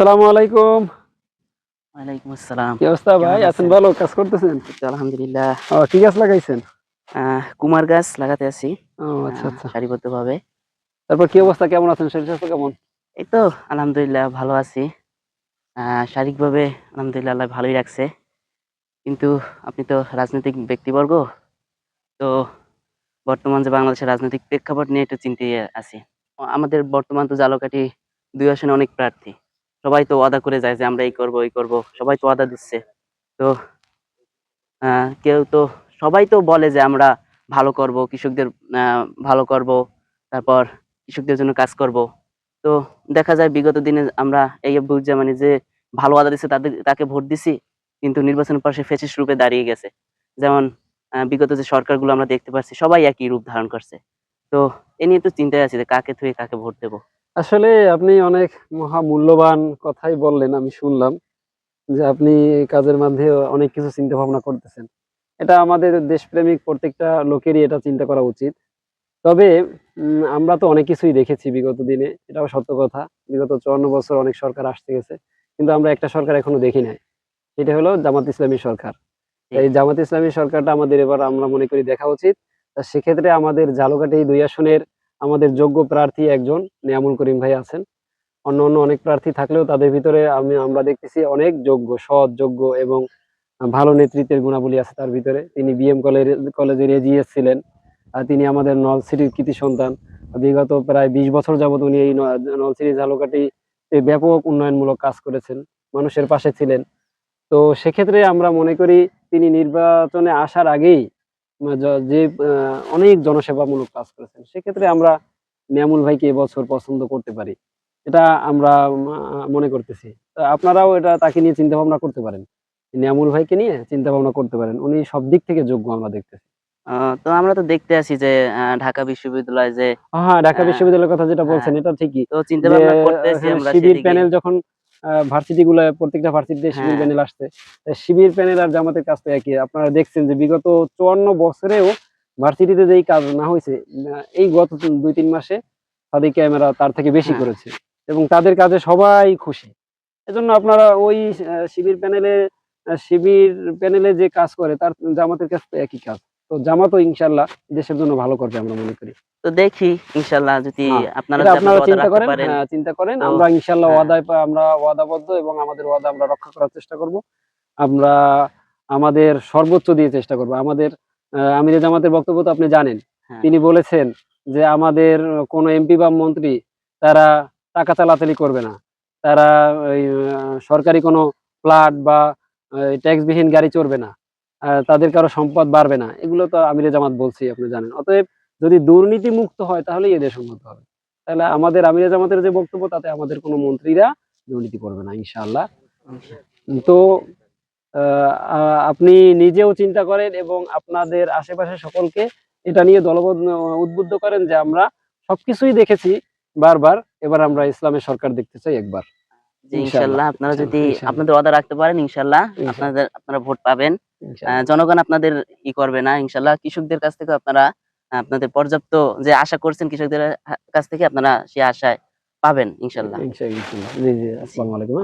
আসসালামু আলাইকুম। ওয়ালাইকুম আসসালাম। কি অবস্থা ভাই? আছেন? ভালো? কাজ করতেছেন? আলহামদুলিল্লাহ। ও কি গাছ লাগাইছেন? কুমার গাছ লাগাতে আছি। ও আচ্ছা আচ্ছা। সারিবদ্ধ ভাবে তারপর কি অবস্থা? কেমন আছেন? শরীর স্বাস্থ্য কেমন? এই তো আলহামদুলিল্লাহ ভালো আছি। আহ, শারীরিকভাবে আলহামদুলিল্লাহ আল্লাহ ভালোই রাখছে। কিন্তু আপনি তো রাজনৈতিক ব্যক্তিবর্গ তো বর্তমান যে বাংলাদেশের রাজনৈতিক প্রেক্ষাপট নিয়ে একটু চিন্তিত আছি। আমাদের বর্তমান তো জালকাঠি দুই আসনে অনেক প্রার্থী। সবাই তো ওয়াদা করে যায় যে আমরা এই করব এই করব। সবাই তো ওয়াদা দিচ্ছে। তো কেউ তো, সবাই তো বলে যে আমরা ভালো করব, কৃষকদের ভালো করব, তারপর কৃষকদের জন্য কাজ করব। তো দেখা যায় বিগত দিনে আমরা এই বুঝছে মানে যে ভালো ওয়াদা দিচ্ছে তাদের, তাকে ভোট দিছি, কিন্তু নির্বাচনের সে ফেসিস রূপে দাঁড়িয়ে গেছে। যেমন বিগত যে সরকারগুলো আমরা দেখতে পাচ্ছি, সবাই একই রূপ ধারণ করছে। তো এ নিয়ে তো চিন্তায় আছি যে কাকে থুয়ে কাকে ভোট দেবো। আসলে আপনি অনেক মহা মূল্যবান কথাই বললেন আমি শুনলাম যে আপনি কাজের মধ্যে অনেক কিছু চিন্তা ভাবনা করতেছেন। এটা আমাদের দেশপ্রেমিক প্রত্যেকটা লোকেরই এটা চিন্তা করা উচিত। তবে আমরা তো অনেক কিছুই দেখেছি বিগত দিনে এটাও সত্য কথা। বিগত চুয়ান্ন বছর অনেক সরকার আসতে গেছে কিন্তু আমরা একটা সরকার এখনও দেখি নাই। সেটা হলো জামাত ইসলামী সরকার। এই জামাত ইসলামী সরকারটা আমাদের এবার আমরা মনে করি দেখা উচিত। সেক্ষেত্রে আমাদের ঝালকাঠি দুই আসনের আমাদের যোগ্য প্রার্থী একজন নিয়ামুল করিম ভাই আছেন। অন্য অন্য অনেক প্রার্থী থাকলেও তাদের ভিতরে আমি, আমরা দেখতেছি অনেক যোগ্য, সৎ যোগ্য এবং ভালো নেতৃত্বের গুণাবলী আছে তার ভিতরে। তিনি বিএম কলেজ কলেজের এজিএস ছিলেন। আর তিনি আমাদের নল নলসিটির কৃতি সন্তান। বিগত প্রায় বিশ বছর যাবত উনি এই ন- নলসিটি ঝালকাঠি ব্যাপক উন্নয়নমূলক কাজ করেছেন। মানুষের পাশে ছিলেন। তো সেক্ষেত্রে আমরা মনে করি তিনি নির্বাচনে আসার আগেই য- অনেক জনসেবামূলক কাজ করেছেন সেক্ষেত্রে আমরা নিয়ামুল ভাইকে এবছর পছন্দ করতে পারি। এটা আমরা মনে করতেছি। আপনারাও এটা তাকে নিয়ে চিন্তা ভাবনা করতে পারেন। নিয়ামুল ভাইকে নিয়ে চিন্তা ভাবনা করতে পারেন। উনি সব দিক থেকে যোগ্য আমরা দেখতেছি। তো আমরা তো দেখতে আছি যে ঢাকা বিশ্ববিদ্যালয় যে হ্যাঁ ঢাকা বিশ্ববিদ্যালয়ের কথা যেটা হ্যাঁ। বলছেন এটা ঠিকই। তো চিন্তা ভাবনা করতেছি হ্যাঁ, আমরা শিবির প্যানেল যখন ভার্সিটি গুলো প্রত্যেকটা ভার্সিটিতে শিবির হ্যাঁ। প্যানেল আসছে শিবির প্যানেল আর জামাতের কাজ তো একই আপনারা দেখছেন যে বিগত চুয়ান্ন বছরেও ভার্সিটিতে যেই কাজ না হয়েছে এই গত দুই তিন মাসে তাদের ক্যামেরা তার থেকে বেশি হ্যাঁ। করেছে এবং তাদের কাজে সবাই খুশি এজন্য আপনারা ওই শিবির প্যানেলে শিবির প্যানেলে যে কাজ করে তার জামাতের কাজ একই কাজ তো জামাতও ইনশাল্লাহ দেশের জন্য ভালো করবে আমরা মনে করি। তো দেখি ইনশাল্লাহ যদি হ্যাঁ, আপনারা আপনারা চিন্তা করেন হ্যাঁ চিন্তা করেন। আমরা ইনশাল্লাহ হ্যাঁ। ওয়াদায় আমরা ওয়াদাবদ্ধ এবং আমাদের ওয়াদা আমরা রক্ষা করার চেষ্টা করব। আমরা আমাদের সর্বোচ্চ দিয়ে চেষ্টা করব। আমাদের আমিরে জামাতের বক্তব্য তো আপনি জানেন। হ্যাঁ। তিনি বলেছেন যে আমাদের কোন এমপি বা মন্ত্রী তারা টাকা চালাচালি করবে না। তারা সরকারি কোনো প্লাট বা ট্যাক্সবিহীন গাড়ি চড়বে না। তাদের কারও সম্পদ বাড়বে না। এগুলো তো আমিরে জামাত বলছি আপনি জানেন। অতএব যদি দুর্নীতি মুক্ত হয় তাহলে এই দেশ উন্নত হবে। তাহলে আমাদের আমিরে জামাতের যে বক্তব্য তাতে আমাদের কোনো মন্ত্রীরা দুর্নীতি করবে না ইনশাআল্লাহ। তো আপনি নিজেও চিন্তা করেন এবং আপনাদের আশেপাশে সকলকে এটা নিয়ে দলবদ্ধ উদ্বুদ্ধ করেন যে আমরা সবকিছুই দেখেছি বারবার। এবার আমরা ইসলামের সরকার দেখতে চাই একবার। ইনশাআল্লাহ, ইনশাল্লাহ আপনারা যদি আপনাদের ওয়াদা রাখতে পারেন ইনশাল্লাহ ইনশাআল্লাহ। আপনাদের আপনারা ভোট পাবেন। জনগণ আপনাদের ই করবে না ইনশাল্লাহ। কৃষকদের কাছ থেকে আপনারা আপনাদের পর্যাপ্ত যে আশা করছেন কৃষকদের কাছ থেকে আপনারা সে আশায় পাবেন ইনশাল্লাহ। জি জি আসসালামু আলাইকুম।